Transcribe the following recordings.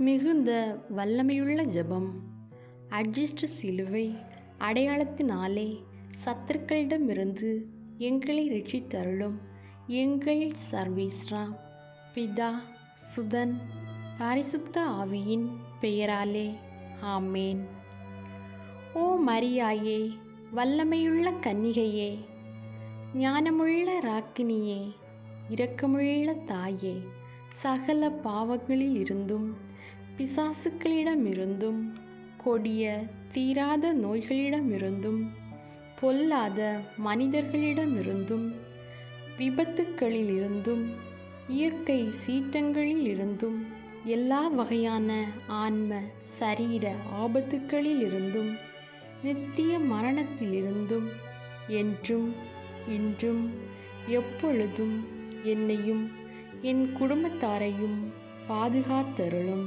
மிகுந்த வல்லமையுள்ள ஜெபம். அட்ஜிஸ்ட் சிலுவை அடையாளத்தினாலே சத்துருக்களிடமிருந்து எங்களை ரட்சித்தருளும் எங்கள் சர்வீஸ்ரா பிதா சுதன் பரிசுத்த ஆவியின் பெயராலே. ஆமேன். ஓ மரியாயே வல்லமையுள்ள கன்னிகையே ஞானமுள்ள ராக்கினியே இரக்கமுள்ள தாயே சகல பாவங்களில் இருந்தும் பிசாசுக்களிடமிருந்தும் கொடிய தீராத நோய்களிடமிருந்தும் பொல்லாத மனிதர்களிடமிருந்தும் விபத்துக்களிலிருந்தும் இயற்கை சீற்றங்களிலிருந்தும் எல்லா வகையான ஆன்ம சரீர ஆபத்துக்களிலிருந்தும் நித்திய மரணத்திலிருந்தும் என்றும் இன்றும் எப்பொழுதும் என்னையும் என் குடும்பத்தாரையும் பாதுகாத்தருளும்.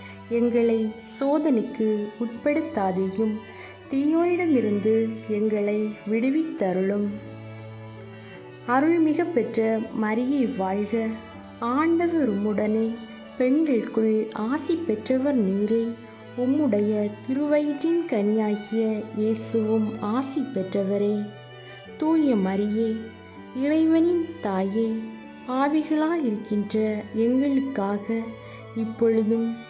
எங்களை சோதனைக்கு உட்படுத்தாதேயும் தீயோனிடமிருந்து எங்களை விடுவித்தருளும். அருள்மிக பெற்ற மரியை வாழ்க. ஆண்டவர் உம்முடனே பெண்களுக்குள் ஆசி பெற்றவர் நீரே. உம்முடைய திருவயிற்றின் கனியாகிய இயேசுவும் ஆசி பெற்றவரே. தூய மரியே இறைவனின் தாயே ஆவிகளாயிருக்கின்ற எங்களுக்காக இப்பொழுதும்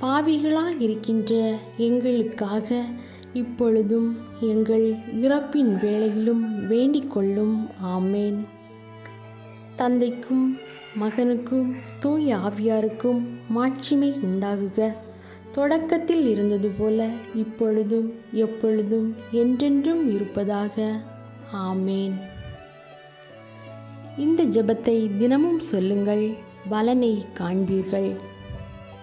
பாவிகளாக இருக்கின்ற எங்களுக்காக இப்பொழுதும் எங்கள் இறப்பின் வேளையிலும் வேண்டிக் கொள்ளும் ஆமேன். தந்தைக்கும் மகனுக்கும் தூய ஆவியாருக்கும் மாட்சிமை உண்டாகுக. தொடக்கத்தில் இருந்தது போல இப்பொழுதும் எப்பொழுதும் என்றென்றும் இருப்பதாக. ஆமேன். இந்த ஜெபத்தை தினமும் சொல்லுங்கள் பலனை காண்பீர்கள்.